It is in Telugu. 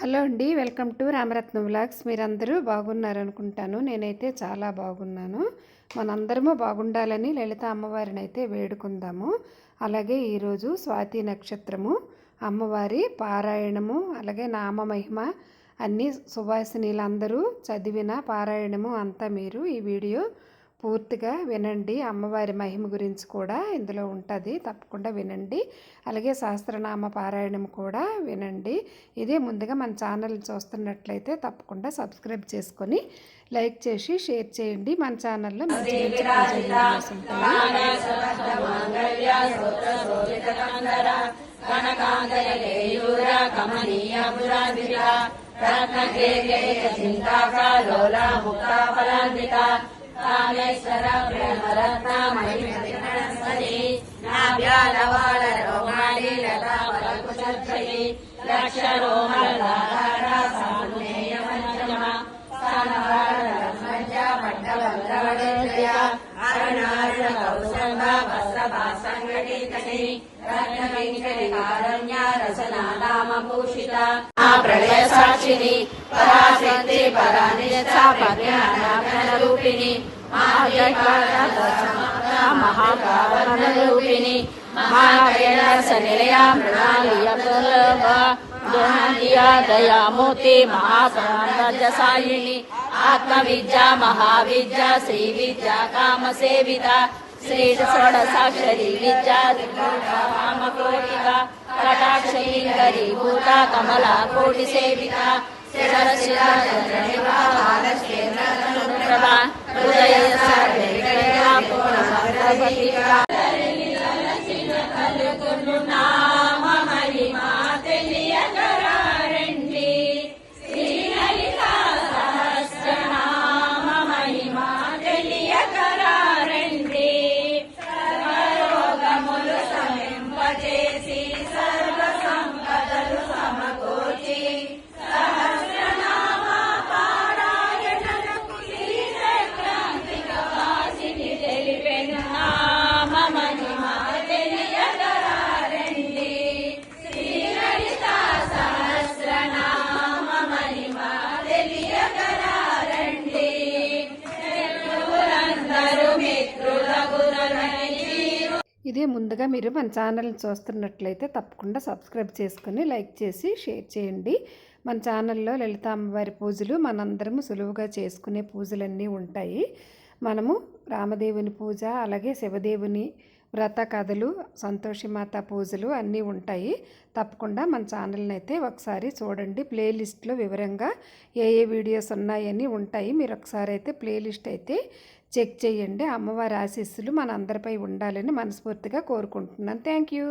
హలో అండి వెల్కమ్ టు రామరత్నం వ్లాగ్స్. మీరందరూ బాగున్నారు అనుకుంటాను నేనైతే చాలా బాగున్నాను. మనందరము బాగుండాలని లలిత అమ్మవారిని అయితే వేడుకుందాము. అలాగే ఈరోజు స్వాతి నక్షత్రము అమ్మవారి పారాయణము అలాగే నామమహిమ అన్ని సువాసినీలందరూ చదివిన పారాయణము అంతా మీరు ఈ వీడియో పూర్తిగా వినండి అమ్మవారి మహిమ గురించి కూడా ఇందులో ఉంటుంది తప్పకుండా వినండి అలాగే సహస్రనామ పారాయణం కూడా వినండి ఇదే ముందుగా మన ఛానల్ చూస్తున్నట్లయితే తప్పకుండా సబ్స్క్రైబ్ చేసుకొని లైక్ చేసి షేర్ చేయండి మన ఛానల్లో మంచి మంచి ಕಾಮೇಶ್ವರ ಪ್ರೇಮರತ್ನ ಮಹಿಮೆ ನಾಭ್ಯಾಲವಾಳ ರೋಮಾಲಿ ಲತಾ ಬಲಕುಶತ್ರಯಿ ಲಕ್ಷ ರೋಮಲಾಧಾರ ಸಾಮುನೇಯ ಮಂಜಮ ಸ್ಥಾನವಾರ ಮಂಜ ಪಟ್ಟಭದ್ರವಡೇಂದ್ರಯ ಅರಣಾರ್ಣ ಕೌಸಂಬ ವಸ್ತ್ರ ಭಾಸಂಘಟಿತನಿ ರತ್ನವೆಂಕಟಿಕಾರಣ್ಯ ರಚನಾ ನಾಮಭೂಷಿತ ಪ್ರಳಯ ಸಾಕ್ಷಿನಿ ಪರಾಶಕ್ತಿ ಪರಾನಿಷ್ಠ ಪ್ರಜ್ಞಾನ నిలయ మృణాలియ దయామూర్తి మహాప్రాణసాయిని ఆత్మవిద్య మహావిద్య శ్రీ విద్య కామ సేవిత శ్రీ షోడసాక్షరి విద్య కామకోటిక కటాక్షరీ భూత కమల కోటి సేవిత హృదయ చేసి ఇదే ముందుగా మీరు మన ఛానల్ చూస్తున్నట్లయితే తప్పకుండా సబ్స్క్రైబ్ చేసుకొని లైక్ చేసి షేర్ చేయండి. మన ఛానల్లో లలిత అమ్మవారి పూజలు మనందరము సులువుగా చేసుకునే పూజలన్నీ ఉంటాయి. మనము రామదేవుని పూజ అలాగే శివదేవుని వ్రత కథలు సంతోషిమాత పూజలు అన్నీ ఉంటాయి. తప్పకుండా మన ఛానల్ని అయితే ఒకసారి చూడండి. ప్లేలిస్ట్లో వివరంగా ఏ ఏ వీడియోస్ ఉన్నాయని ఉంటాయి. మీరు ఒకసారి అయితే ప్లేలిస్ట్ అయితే చెక్ చేయండి. అమ్మవారి ఆశీస్సులు మన అందరిపై ఉండాలని మనస్ఫూర్తిగా కోరుకుంటున్నాను. Thank you.